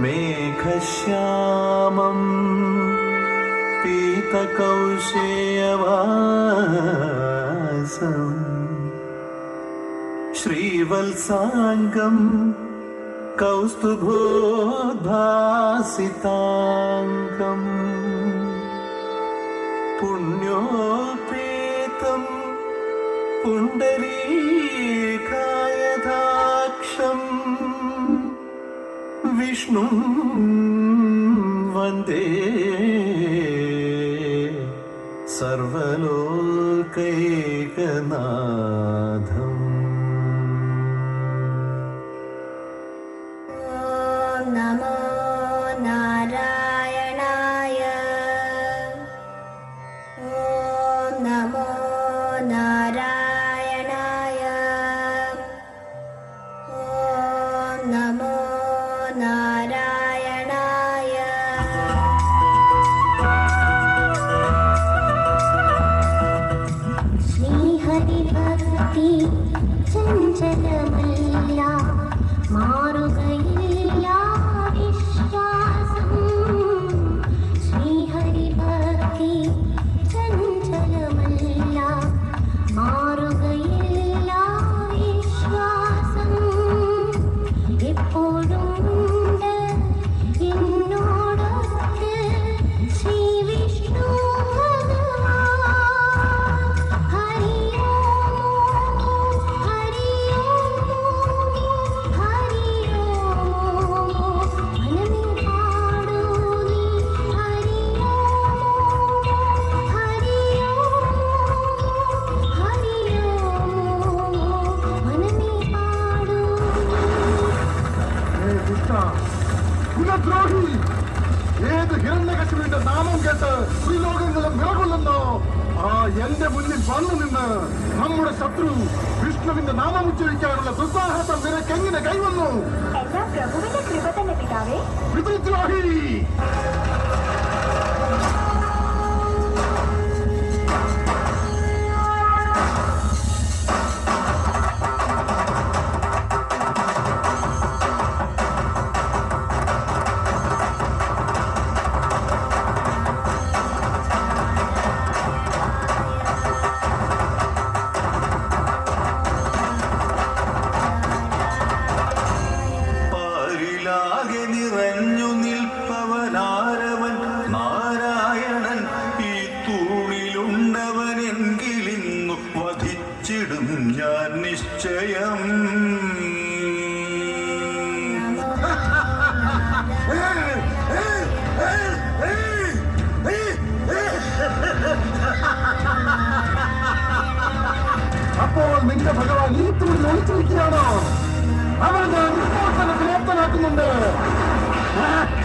മേഘശ്യാമം പീതകൗശേയവാസം ശ്രീവത്സാംഗം കൗസ്തുഭോദ്ഭാസിതാംഗം. விஷ்ணு வந்தே. சர்வலோகைகநாதம். ഹിരണ്യകശിവിന്റെ നാമം കേട്ട് ശ്രീലോകങ്ങളും വിറകൊള്ളുന്നോ ആ എന്റെ മുന്നിൽ വന്നു നിന്ന് നമ്മുടെ ശത്രു വിഷ്ണുവിന്റെ നാമം ഉച്ചരിക്കാനുള്ള ദുസ്സാഹസം നിനക്ക് എങ്ങനെ കൈവന്നു? നിറഞ്ഞു നിൽപ്പവനാരവൻ നാരായണൻ ഈ തൂണിലുണ്ടവനെങ്കിലിന്നു വധിച്ചിടും ഞാൻ നിശ്ചയം. അപ്പോൾ നിന്റെ ഭഗവാൻ ഈ തൂണിൽ ഒളിച്ചിരിക്കുകയാണോ. അവൻ ഞാൻ വിമോചനത്തിൽ Ah!